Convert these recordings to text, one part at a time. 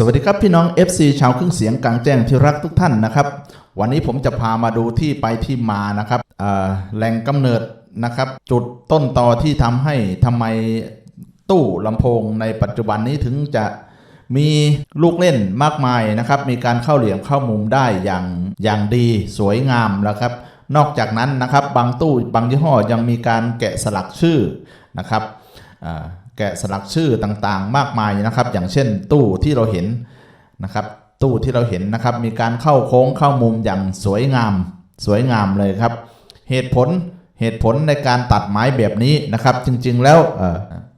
สวัสดีครับพี่น้อง FC ชาวเครื่องเสียงกลางแจ้งที่รักทุกท่านนะครับ วันนี้ผมจะพามาดูที่ไปที่มานะครับแหล่งกำเนิดนะครับ จุดต้นตอที่ทำให้ทำไมตู้ลำโพงในปัจจุบันนี้ถึงจะมีลูกเล่นมากมายนะครับ มีการเข้าเหลี่ยมเข้ามุมได้อย่างอย่างดีสวยงามแล้วครับ นอกจากนั้นนะครับบางตู้บางยี่ห้อยังมีการแกะสลักชื่อนะครับ แกะสลักชื่อต่างๆ มากมายนะครับ อย่างเช่นตู้ที่เราเห็นนะครับ ตู้ที่เราเห็นนะครับ มีการเข้าโค้งเข้ามุมอย่างสวยงาม สวยงามเลยครับ เหตุผล เหตุผลในการตัดไม้แบบนี้นะครับ จริงๆแล้ว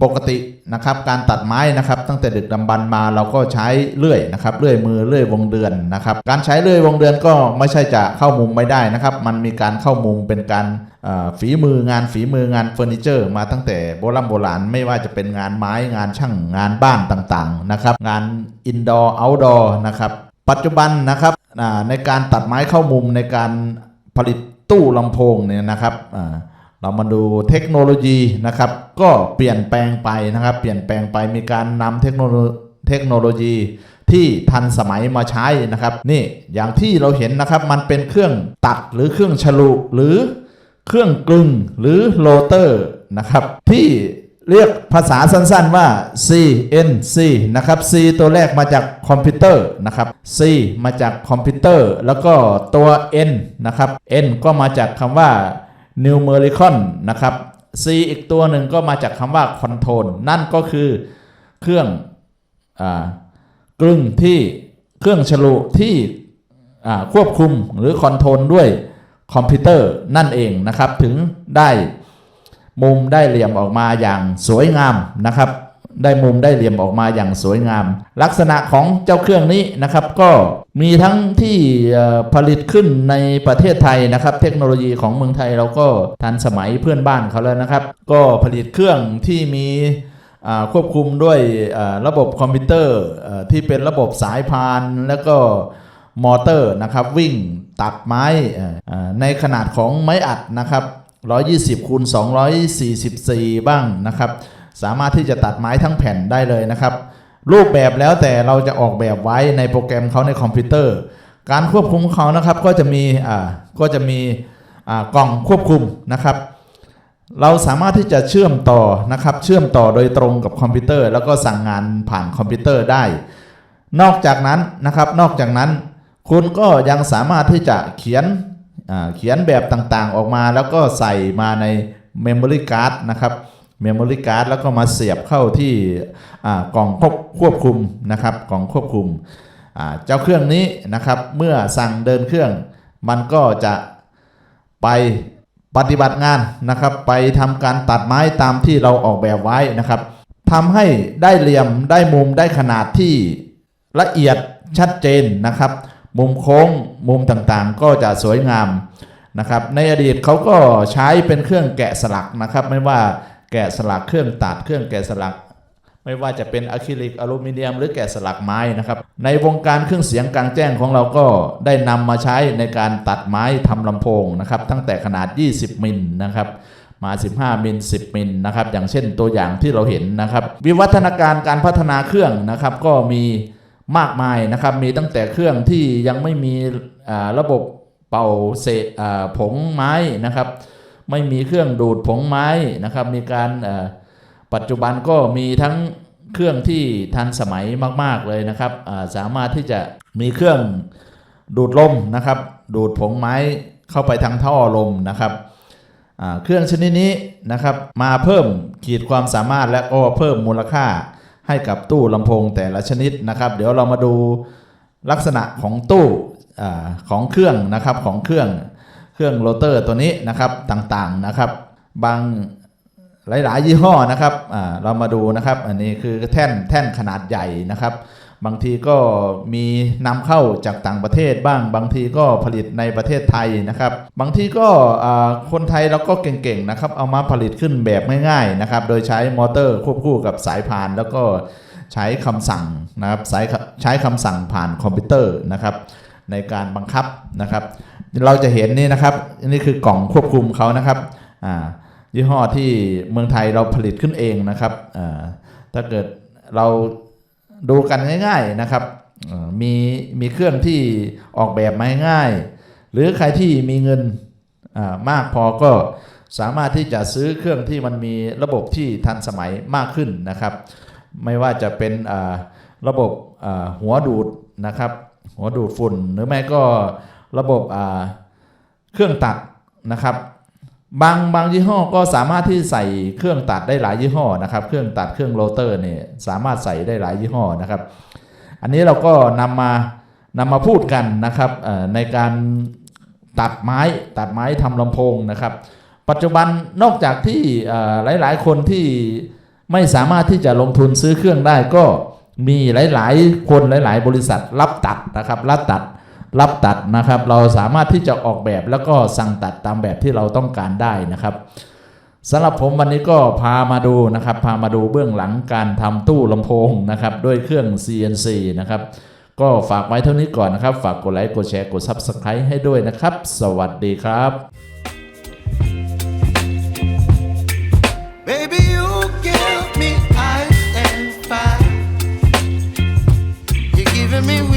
ปกตินะครับการตัดไม้นะครับ ตั้งแต่ดึกดำบรรพ์มาเราก็ใช้เลื่อยนะครับเลื่อยมือเลื่อยวงเดือนนะครับ การใช้เลื่อยวงเดือนก็ไม่ใช่จะเข้ามุมไม่ได้นะครับ มันมีการเข้ามุมเป็นการฝีมืองานฝีมืองานเฟอร์นิเจอร์ มาตั้งแต่โบราณโบราณไม่ว่าจะเป็นงานไม้งานช่างงานบ้านต่างๆนะครับ งานอินดอร์เอาท์ดอร์นะครับ ปัจจุบันนะครับในการตัดไม้เข้ามุมในการ ผลิตตู้ลำโพงเนี่ยนะครับเรามาดูเทคโนโลยีนะครับ ก็เปลี่ยนแปลงไปนะครับ เปลี่ยนแปลงไปมีการนำเทคโนโลเทคโนโลยีที่ทันสมัยมาใช้นะครับ นี่อย่างที่เราเห็นนะครับมันเป็นเครื่องตัดหรือเครื่องฉลุหรือเครื่องกลึงหรือโรเตอร์นะครับ ที่ เรียกภาษาสั้นๆว่า CNC นะครับ C ตัวแรกมาจากคอมพิวเตอร์นะครับ C มาจากคอมพิวเตอร์ แล้วก็ตัว N นะครับ N ก็มาจากคำว่า numericon นะครับ C อีกตัวหนึ่งก็มาจากคำว่า control นั่นก็คือเครื่องอกลึงที่เครื่องฉลุที่ควบคุมหรือคอนโทรลด้วยคอมพิวเตอร์นั่นเองนะครับ ถึงได้ มุมได้เหลี่ยมออกมาอย่างสวยงามนะครับ ได้มุมได้เหลี่ยมออกมาอย่างสวยงาม ลักษณะของเจ้าเครื่องนี้นะครับ ก็มีทั้งที่ผลิตขึ้นในประเทศไทยนะครับ เทคโนโลยีของเมืองไทยเราก็ทันสมัยเพื่อนบ้านเขาแล้วนะครับ ก็ผลิตเครื่องที่มีควบคุมด้วยระบบคอมพิวเตอร์ที่เป็นระบบสายพานแล้วก็มอเตอร์นะครับ วิ่งตัดไม้ในขนาดของไม้อัดนะครับ 120คูณ244 บ้างนะครับ สามารถที่จะตัดไม้ทั้งแผ่นได้เลยนะครับ รูปแบบแล้วแต่เราจะออกแบบไว้ในโปรแกรมเขาในคอมพิวเตอร์ การควบคุมเขานะครับก็จะมีอ่าก็จะมีอ่ากล่องควบคุมนะครับ เราสามารถที่จะเชื่อมต่อนะครับ เชื่อมต่อโดยตรงกับคอมพิวเตอร์ แล้วก็สั่งงานผ่านคอมพิวเตอร์ได้ นอกจากนั้นนะครับ นอกจากนั้น คุณก็ยังสามารถที่จะเขียน เขียนแบบต่างๆออกมาแล้วก็ใส่มาใน Memory Card นะครับ Memory Card แล้วก็มาเสียบเข้าที่กล่องควบคุมนะครับกล่องควบคุมเจ้าเครื่องนี้นะครับเมื่อสั่งเดินเครื่อง มันก็จะไปปฏิบัติงานนะครับ ไปทำการตัดไม้ตามที่เราออกแบบไว้นะครับทำให้ได้เหลี่ยมได้มุมได้ขนาดที่ละเอียดชัดเจนนะครับ มุมโค้งมุมต่างๆ ก็จะสวยงามนะครับในอดีตเขาก็ใช้เป็นเครื่องแกะสลักนะครับ ไม่ว่าแกะสลักเครื่องตัดเครื่องแกะสลัก ไม่ว่าจะเป็นอะคริลิกอลูมิเนียม หรือแกะสลักไม้นะครับ ในวงการเครื่องเสียงกลางแจ้งของเราก็ได้นำมาใช้ในการตัดไม้ทำลำโพงนะครับ ตั้งแต่ขนาด 20 มิลนะครับมา 15 มิล 10 มิลนะครับอย่างเช่นตัวอย่างที่เราเห็นนะครับ วิวัฒนาการการพัฒนาเครื่องนะครับก็มี มากมายนะครับ มีตั้งแต่เครื่องที่ยังไม่มีระบบเป่าเศษผงไม้นะครับ ไม่มีเครื่องดูดผงไม้นะครับ มีการปัจจุบันก็มีทั้งเครื่องที่ทันสมัยมาก ๆเลยนะครับสามารถที่จะมีเครื่องดูดลมนะครับ ดูดผงไม้เข้าไปทางท่อลมนะครับเครื่องชนิดนี้นะครับมาเพิ่มขีดความสามารถและก็เพิ่มมูลค่า ให้กับตู้ลำโพงแต่ละชนิดนะครับ เดี๋ยวเรามาดูลักษณะของตู้อของเครื่องนะครับของเครื่องเครื่องโรเตอร์ตัวนี้นะครับต่างๆนะครับ บางหลายๆ ยี่ห้อนะครับเรามาดูนะครับ อันนี้คือแท่นแท่นขนาดใหญ่นะครับ บางทีก็มีนำเข้าจากต่างประเทศบ้าง บางทีก็ผลิตในประเทศไทยนะครับ บางทีก็คนไทยเราก็เก่งๆนะครับเอามาผลิตขึ้นแบบง่ายๆนะครับ โดยใช้มอเตอร์ควบคู่กับสายพานแล้วก็ใช้คำสั่งนะครับสายใช้คำสั่งผ่านคอมพิวเตอร์นะครับ ในการบังคับนะครับ เราจะเห็นนี่นะครับนี่คือกล่องควบคุมเขานะครับยี่ห้อที่เมืองไทยเราผลิตขึ้นเองนะครับถ้าเกิดเรา ดูกันง่ายๆนะครับมีมีเครื่องที่ออกแบบมาง่าย หรือใครที่มีเงินมากพอก็สามารถที่จะซื้อเครื่องที่มันมีระบบที่ทันสมัยมากขึ้นนะครับ ไม่ว่าจะเป็นระบบหัวดูดนะครับ หัวดูดฝุ่นหรือไม่ก็ระบบเครื่องตัดนะครับ บางบางยี่ห้อก็สามารถที่ใส่เครื่องตัดได้หลายยี่ห้อนะครับ เครื่องตัดเครื่องโรเตอร์เนี่ยสามารถใส่ได้หลายยี่ห้อนะครับ อันนี้เราก็นำมานำมาพูดกันนะครับในการตัดไม้ตัดไม้ทำลำโพงนะครับ ปัจจุบันนอกจากที่เอ่อหลาย ๆ คนที่ไม่สามารถที่จะลงทุนซื้อเครื่องได้ก็มีหลาย ๆ คนหลาย ๆ บริษัทรับตัดนะครับ รับตัด รับตัดนะครับ เราสามารถที่จะออกแบบแล้วก็สั่งตัดตามแบบที่เราต้องการได้นะครับสำหรับผมวันนี้ก็พามาดูนะครับ พามาดูเบื้องหลังการทำตู้ลำโพงนะครับ ด้วยเครื่อง CNC นะครับ ก็ฝากไว้เท่านี้ก่อนนะครับ ฝากกดไลค์ กดแชร์ กด Subscribe ให้ด้วยนะครับ สวัสดีครับ Baby, you give me ice and fire. You're giving me.